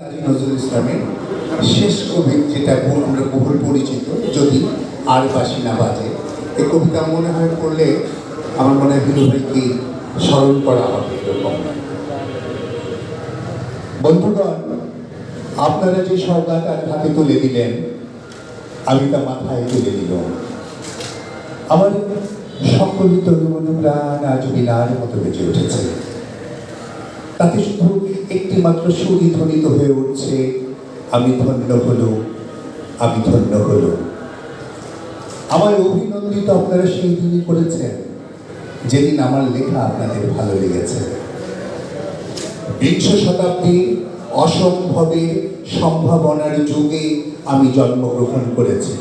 নজরুল ইসলামের শেষ কবি, যেটা আমরা বহুল পরিচিত, যদি আর বাসি না বাজে। এই কবিতা মনে হয় পড়লে আমার মনে হয় ভাইকে স্মরণ করা হবে এরকম। বন্ধুগণ, আপনারা যে সৌগাত আর হাতে তুলে দিলেন, আমি তা মাথায় তুলে দিলাম আমার সকল তরুণ প্রাণ আজ বিনার মতো বেঁচে উঠেছে। তাতে শুধু একটি মাত্র সুরই ধ্বনিত হয়ে উঠছে, আমি ধন্য হলো, আমি ধন্য হলো। আমার অভিনন্দিত আপনারা সেই দিনই করেছেন, যেদিন আমার লেখা আপনাদের ভালো লেগেছে। বিংশ শতাব্দীর অসম্ভবের সম্ভাবনার যুগে আমি জন্মগ্রহণ করেছি।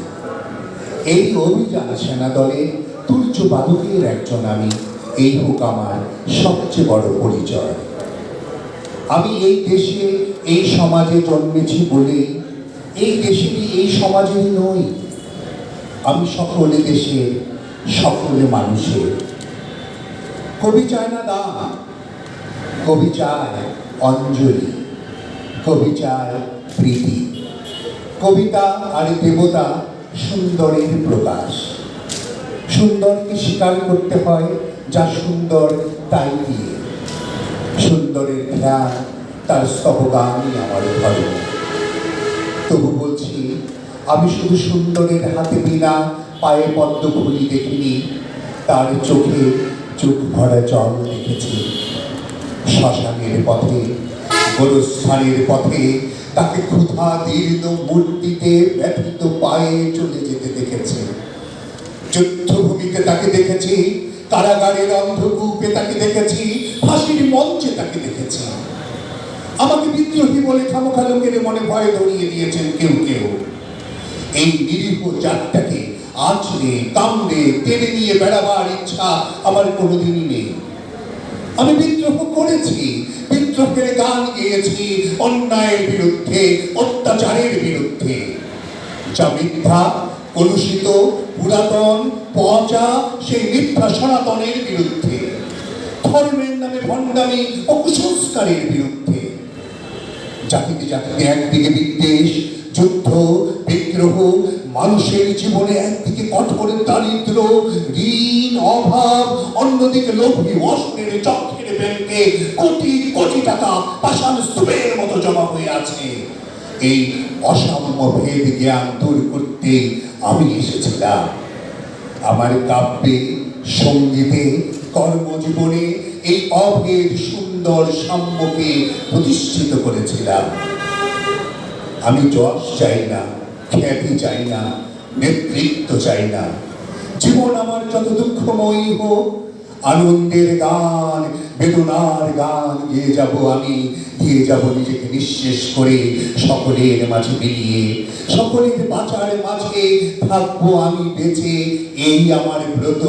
এই অভিযান সেনা দলের তুর্য বাদকের একজন আমি, এই হোক আমার সবচেয়ে বড় পরিচয়। আমি এই দেশে এই সমাজে জন্মেছি বলে, এই দেশেরই এই সমাজের নই? আমি সকলে দেশে, সকলে মানুষের কবি চায় না দান কবি চায় অঞ্জলি, কবি চায় প্রীতি। কবিতা আর দেবতা সুন্দরের প্রকাশ। সুন্দরকে স্বীকার করতে হয় যা সুন্দর তাই দিয়ে। সুন্দরের ধ্যান তার স্তবগানই আমার ধর্ম তবু বলছি, আমি শুধু সুন্দরের হাতে বিনা পায়ে পদ্ম খুলি দেখিনি, তার চোখে চোখ ভরা জল দেখেছি। শ্মশানের পথে, গোরস্থানের পথে তাকে ক্ষুধা দীর্ণ মূর্তিতে ব্যথিত পায়ে চলে যেতে দেখেছি। যুদ্ধভূমিতে তাকে দেখেছি, কারাগারের অন্ধকূপে তাকে দেখেছি ফাঁসির মঞ্চে তাকে দেখেছি। আমাকে বিদ্রোহী বলে খামোখা লোকের মনে ভয় ধরিয়ে দিয়েছেন কেউ কেউ। এই নিরীহ জাতটাকে আছড়ে কামড়ে, টেনে নিয়ে বেড়াবার ইচ্ছা আমার কোনোদিনই নেই। আমি বিদ্রোহ করেছি, বিদ্রোহের গান গেয়েছি, অন্যায়ের বিরুদ্ধে, অত্যাচারের বিরুদ্ধে। যা মিথ্যা, কলুষিত, পুরাতন, পচা, সেই মিথ্যা সনাতনের বিরুদ্ধে। ধর্মের নামে ভণ্ডামি ও কুসংস্কারের বিরুদ্ধে। জাতিতে জাতিতে একদিকে বিদ্বেষ, যুদ্ধ বিগ্রহ মানুষের জীবনে একদিকে কঠোর দারিদ্র, ঋণ, অভাব, অন্যদিকে লোভী অস্ত্রের চক্রের ব্যাংকে কোটি কোটি টাকা পাষাণ স্তূপের মতো জমা হয়ে আছে। এই অসাম্য ভেদ জ্ঞান দূর করতে আমি এসেছিলাম। আমার কাব্যে, সঙ্গীতে কর্মজীবনে এই অভেদ সুন্দর সাম্যকে প্রতিষ্ঠিত করেছিলাম। আমি যশ চাই না, খ্যাতি চাই না, নেতৃত্ব চাই না। জীবন আমার যত দুঃখময়ী হোক আনন্দের গান, বেদনার গান গিয়ে যাব আমি। দিয়ে যাব নিজেকে নিঃশেষ করে সকলের মাঝে বেরিয়ে সকলের বাঁচার মাঝে থাকব আমি বেঁচে। এই আমার ব্রত,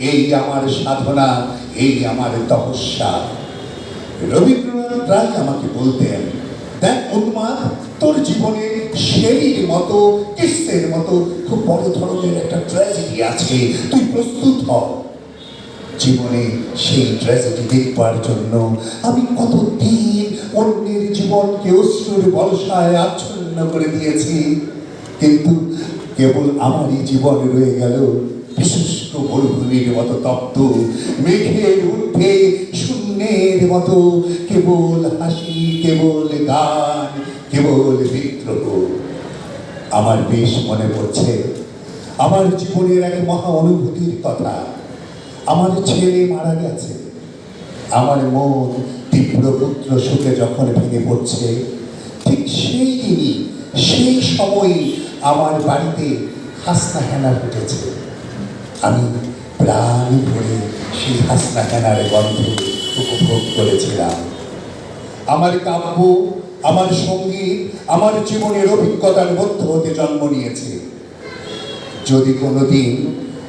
এই আমার সাধনা, এই আমার তপস্যা। রবীন্দ্রনাথ প্রায় আমাকে বলতেন, দেখ উন্মাদ তোর জীবনে শেরির মতো কিস্তের মতো, খুব বড় ধরনের একটা ট্র্যাজেডি আছে। তুই প্রস্তুত হ। জীবনে সেই ট্র্যাজেডি দেখবার জন্য আমি কত দিন অন্যের জীবনকে অশ্রুর বর্ষায় আচ্ছন্ন করে দিয়েছি। কিন্তু কেবল আমারই জীবন রয়ে গেল বিশুষ্ক মরুভূমির মতো তপ্ত, মেঘের শূন্যের মতো, কেবল হাসি, কেবল গান, কেবল বিদ্রোহ। আমার বেশ মনে পড়ছে, আমার জীবনের এক মহা অনুভূতির কথা। আমার ছেলে মারা গেছে। আমার মন তীব্র পুত্র সুখে যখন ভেঙে পড়ছে, ঠিক সেই দিনই, সেই সময়ই আমার বাড়িতে হাসনা হেনা ফুটেছে আমি প্রাণ ভরে সেই হাসনা হেনার গন্ধ উপভোগ করেছিলাম। আমার কাব্য, আমার সংগীত, আমার জীবনের অভিজ্ঞতার মধ্য হতে জন্ম নিয়েছে। যদি কোনোদিন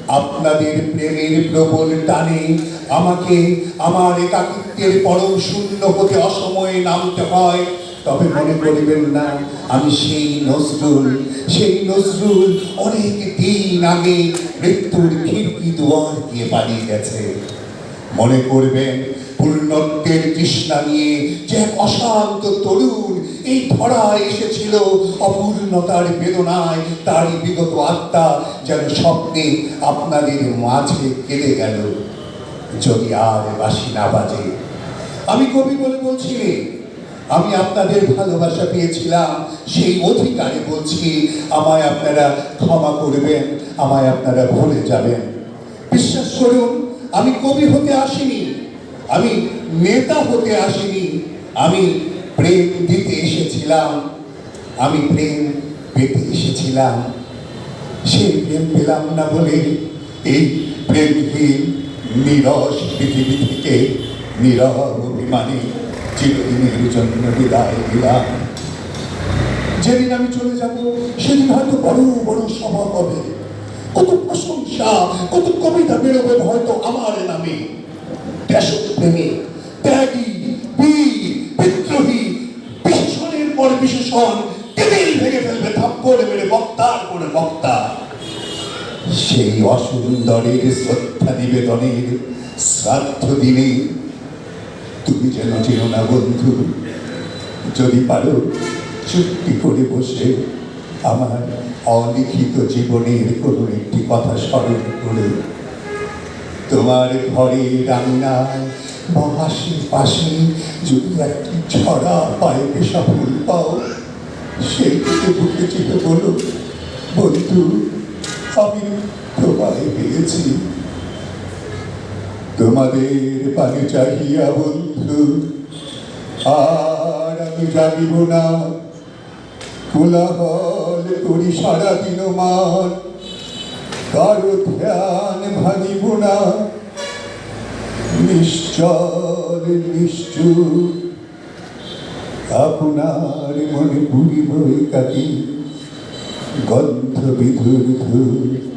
আপনাদের প্রেমের প্রবল টানে আমাকে আমার একাকিত্বের পরম শূন্য হতে অসময়ে নামতে হয়। তবে মনে করিবেন না, আমি সেই নজরুল সেই নজরুল অনেক দিন আগে মৃত্যুর খিড়কি দুয়ার দিয়ে পালিয়ে গেছে। মনে করবেন পূর্ণত্বের তৃষ্ণা নিয়ে যে এক অশান্ত তরুণ এই ধরায় এসেছিল। অপূর্ণতার বেদনায় তারই বিগত আত্মা যেন স্বপ্নে আপনাদের মাঝে কেঁদে গেল। যদি আর বাসি না বাজে, আমি কবি বলে বলছি আমি আপনাদের ভালোবাসা পেয়েছিলাম, সেই অধিকারে বলছি, আমায় আপনারা ক্ষমা করবেন, আমায় আপনারা ভুলে যাবেন। বিশ্বাস করুন আমি কবি হতে আসিনি, আমি নেতা হতে আসিনি, আমি প্রেম দিতে এসেছিলাম, আমি প্রেম পেতে এসেছিলাম। সেই প্রেম পেলাম না বলে এই প্রেমহীন, নিরস পৃথিবী থেকে নীরব অভিমানী চিরদিনের জন্য বিদায় দিলাম যেদিন আমি চলে যাব, সেদিন হয়তো বড় বড় সভা হবে। কত প্রশংসা, কত কবিতা বেরোবে হয়তো আমার নামে। দেশপ্রেমী, ত্যাগী, বীর, বিদ্রোহী, বিশেষণের পর বিশেষণ, টেবিল ভেঙে ফেলবে থাপ্পড়ে মেরে, বক্তার করে বক্তা। সেই অসুন্দরের শ্রদ্ধা নিবেদনের শ্রাদ্ধ দিনে তুমি যেন চেনো না বন্ধু, যদি পারো চুক্তি করে বসে আমার অলিখিত জীবনের কোনো একটি কথা স্মরণ করে। তোমার ঘরে রান্নায় বা আশেপাশে যদি একটি ছড়া পায়ে পেশা ফুল পাও সেই দিকে বুকে চেপে বলো, বন্ধু, আমি তোমায় পেয়েছি। তোমাদের পানি চাহিয়া বন্ধু, আর আমি জানিব না। কোলাহল করি সারাদিন মান কারও ধ্যান ভাঙিব না? নিশ্চল নিশ্চুর আপনার মনে পুরিব কাটি গন্ধ বিধুর ধূর